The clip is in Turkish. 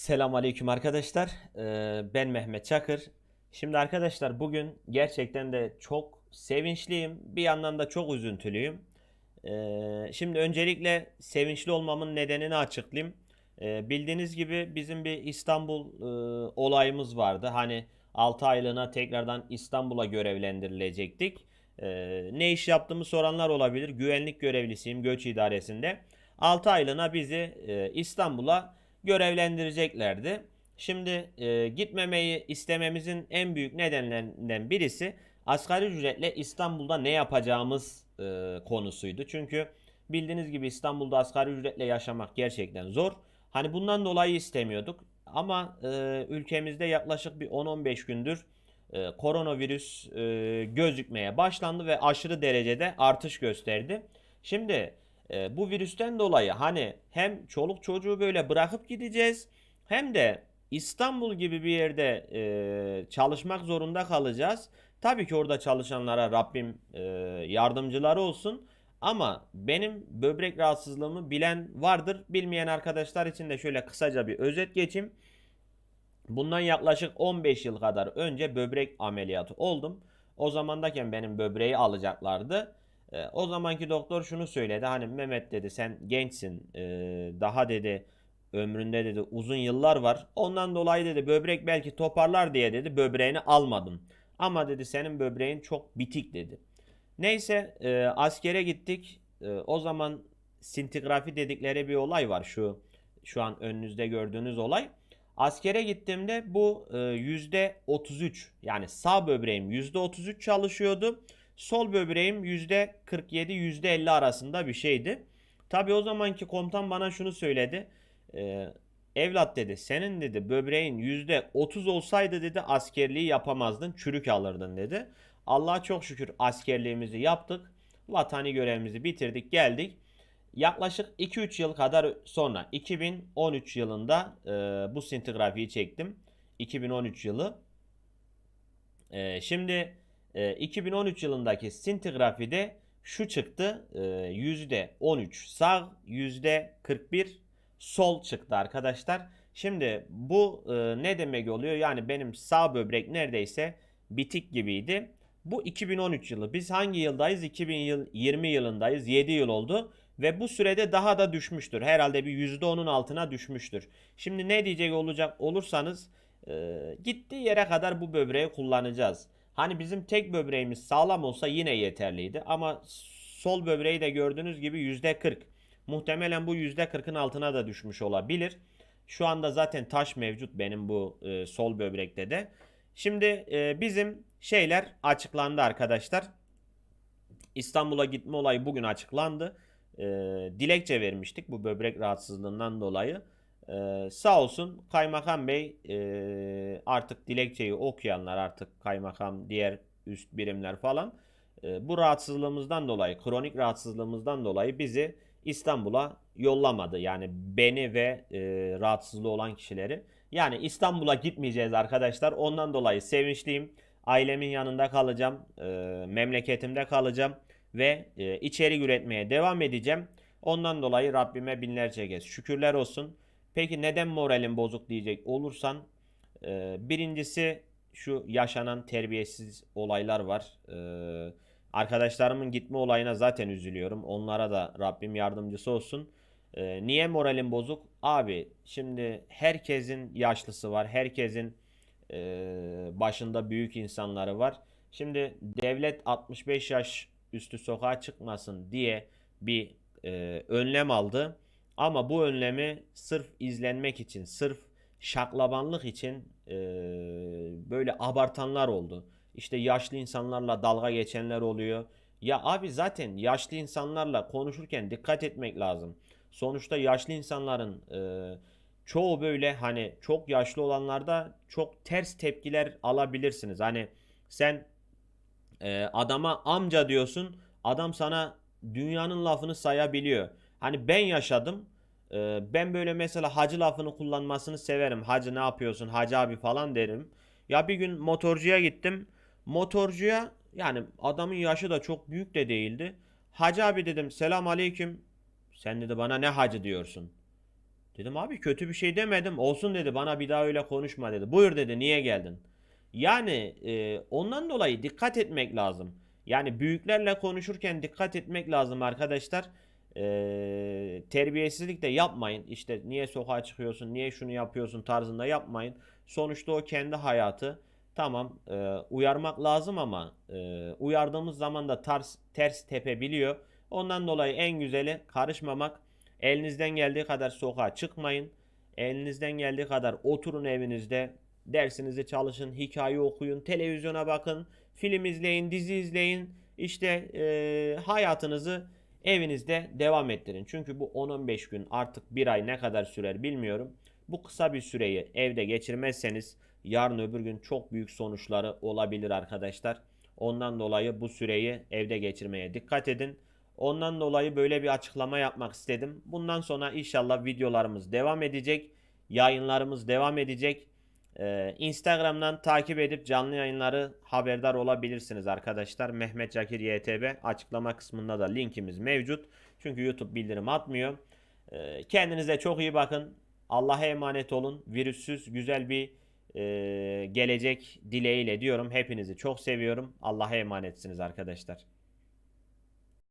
Selam aleyküm arkadaşlar. Ee, ben Mehmet Çakır. Şimdi arkadaşlar bugün gerçekten de çok sevinçliyim. Bir yandan da çok üzüntülüyüm. Ee, şimdi öncelikle sevinçli olmamın nedenini açıklayayım. Ee, bildiğiniz gibi bizim bir İstanbul e, olayımız vardı. Hani 6 aylığına tekrardan İstanbul'a görevlendirilecektik. Ne iş yaptığımı soranlar olabilir. Güvenlik görevlisiyim göç idaresinde. 6 aylığına bizi e, İstanbul'a görevlendireceklerdi. Şimdi e, gitmemeyi istememizin en büyük nedenlerinden birisi asgari ücretle İstanbul'da ne yapacağımız e, konusuydu. Çünkü bildiğiniz gibi İstanbul'da asgari ücretle yaşamak gerçekten zor. Hani bundan dolayı istemiyorduk. Ama e, ülkemizde yaklaşık bir 10-15 gündür e, koronavirüs e, gözükmeye başlandı ve aşırı derecede artış gösterdi. Şimdi e, bu virüsten dolayı hani hem çoluk çocuğu böyle bırakıp gideceğiz hem de İstanbul gibi bir yerde e, çalışmak zorunda kalacağız. Tabii ki orada çalışanlara Rabbim e, yardımcıları olsun. Ama benim böbrek rahatsızlığımı bilen vardır. Bilmeyen arkadaşlar için de şöyle kısaca bir özet geçeyim. Bundan yaklaşık 15 yıl kadar önce böbrek ameliyatı oldum. O zamandayken benim böbreği alacaklardı. E, o zamanki doktor şunu söyledi. Hani Mehmet dedi sen gençsin. E, daha dedi ömründe dedi uzun yıllar var. Ondan dolayı dedi böbrek belki toparlar diye dedi böbreğini almadım. Ama dedi senin böbreğin çok bitik dedi. Neyse e, askere gittik. E, o zaman sintigrafi dedikleri bir olay var. Şu şu an önünüzde gördüğünüz olay. Askere gittiğimde bu e, %33 yani sağ böbreğim %33 çalışıyordu. Sol böbreğim %47 %50 arasında bir şeydi. Tabii o zamanki komutan bana şunu söyledi. E, evlat dedi senin dedi böbreğin %30 olsaydı dedi askerliği yapamazdın çürük alırdın dedi. Allah'a çok şükür askerliğimizi yaptık. Vatani görevimizi bitirdik geldik. Yaklaşık 2-3 yıl kadar sonra 2013 yılında e, bu sintigrafiyi çektim. 2013 yılı. E, şimdi e, 2013 yılındaki sintigrafide şu çıktı. E, %13 sağ, %41 sol çıktı arkadaşlar. Şimdi bu e, ne demek oluyor? Yani benim sağ böbrek neredeyse bitik gibiydi. Bu 2013 yılı. Biz hangi yıldayız? 2020 yılındayız. 7 yıl oldu. Ve bu sürede daha da düşmüştür. Herhalde bir %10'un altına düşmüştür. Şimdi ne diyecek olacak olursanız e, gittiği yere kadar bu böbreği kullanacağız. Hani bizim tek böbreğimiz sağlam olsa yine yeterliydi. Ama sol böbreği de gördüğünüz gibi %40. Muhtemelen bu %40'ın altına da düşmüş olabilir. Şu anda zaten taş mevcut benim bu e, sol böbrekte de. Şimdi e, bizim şeyler açıklandı arkadaşlar. İstanbul'a gitme olayı bugün açıklandı. E, dilekçe vermiştik bu böbrek rahatsızlığından dolayı. E, sağ olsun kaymakam bey e, artık dilekçeyi okuyanlar artık kaymakam diğer üst birimler falan e, bu rahatsızlığımızdan dolayı kronik rahatsızlığımızdan dolayı bizi İstanbul'a yollamadı. Yani beni ve e, rahatsızlığı olan kişileri. Yani İstanbul'a gitmeyeceğiz arkadaşlar. Ondan dolayı sevinçliyim. Ailemin yanında kalacağım. E, memleketimde kalacağım. Ve e, içerik üretmeye devam edeceğim. Ondan dolayı Rabbime binlerce kez şükürler olsun. Peki neden moralim bozuk diyecek olursan. E, birincisi şu yaşanan terbiyesiz olaylar var. Eee Arkadaşlarımın gitme olayına zaten üzülüyorum. Onlara da Rabbim yardımcısı olsun. Ee, niye moralim bozuk? Abi şimdi herkesin yaşlısı var. Herkesin e, başında büyük insanları var. Şimdi devlet 65 yaş üstü sokağa çıkmasın diye bir e, önlem aldı. Ama bu önlemi sırf izlenmek için, sırf şaklabanlık için e, böyle abartanlar oldu. İşte yaşlı insanlarla dalga geçenler oluyor. Ya abi zaten yaşlı insanlarla konuşurken dikkat etmek lazım. Sonuçta yaşlı insanların e, çoğu böyle hani çok yaşlı olanlarda çok ters tepkiler alabilirsiniz. Hani sen e, adama amca diyorsun, adam sana dünyanın lafını sayabiliyor. Hani ben yaşadım. E, ben böyle mesela hacı lafını kullanmasını severim. Hacı ne yapıyorsun? Hacı abi falan derim. Ya bir gün motorcuya gittim. Motorcuya yani adamın yaşı da çok büyük de değildi. Hacı abi dedim selam aleyküm. Sen dedi bana ne hacı diyorsun. Dedim abi kötü bir şey demedim. Olsun dedi bana bir daha öyle konuşma dedi. Buyur dedi niye geldin? Yani e, ondan dolayı dikkat etmek lazım. Yani büyüklerle konuşurken dikkat etmek lazım arkadaşlar. E, terbiyesizlik de yapmayın. İşte niye sokağa çıkıyorsun, niye şunu yapıyorsun tarzında yapmayın. Sonuçta o kendi hayatı. Tamam e, uyarmak lazım ama e, uyardığımız zaman da ters, ters tepebiliyor. Ondan dolayı en güzeli karışmamak. Elinizden geldiği kadar sokağa çıkmayın. Elinizden geldiği kadar oturun evinizde. Dersinizi çalışın, hikaye okuyun, televizyona bakın, film izleyin, dizi izleyin. İşte e, hayatınızı evinizde devam ettirin. Çünkü bu 10-15 gün artık bir ay ne kadar sürer bilmiyorum. Bu kısa bir süreyi evde geçirmezseniz yarın öbür gün çok büyük sonuçları olabilir arkadaşlar. Ondan dolayı bu süreyi evde geçirmeye dikkat edin. Ondan dolayı böyle bir açıklama yapmak istedim. Bundan sonra inşallah videolarımız devam edecek. Yayınlarımız devam edecek. Ee, Instagram'dan takip edip canlı yayınları haberdar olabilirsiniz arkadaşlar. Mehmet Cakir YTB açıklama kısmında da linkimiz mevcut. Çünkü YouTube bildirim atmıyor. Ee, kendinize çok iyi bakın. Allah'a emanet olun. Virüssüz güzel bir e, gelecek dileğiyle diyorum. Hepinizi çok seviyorum. Allah'a emanetsiniz arkadaşlar.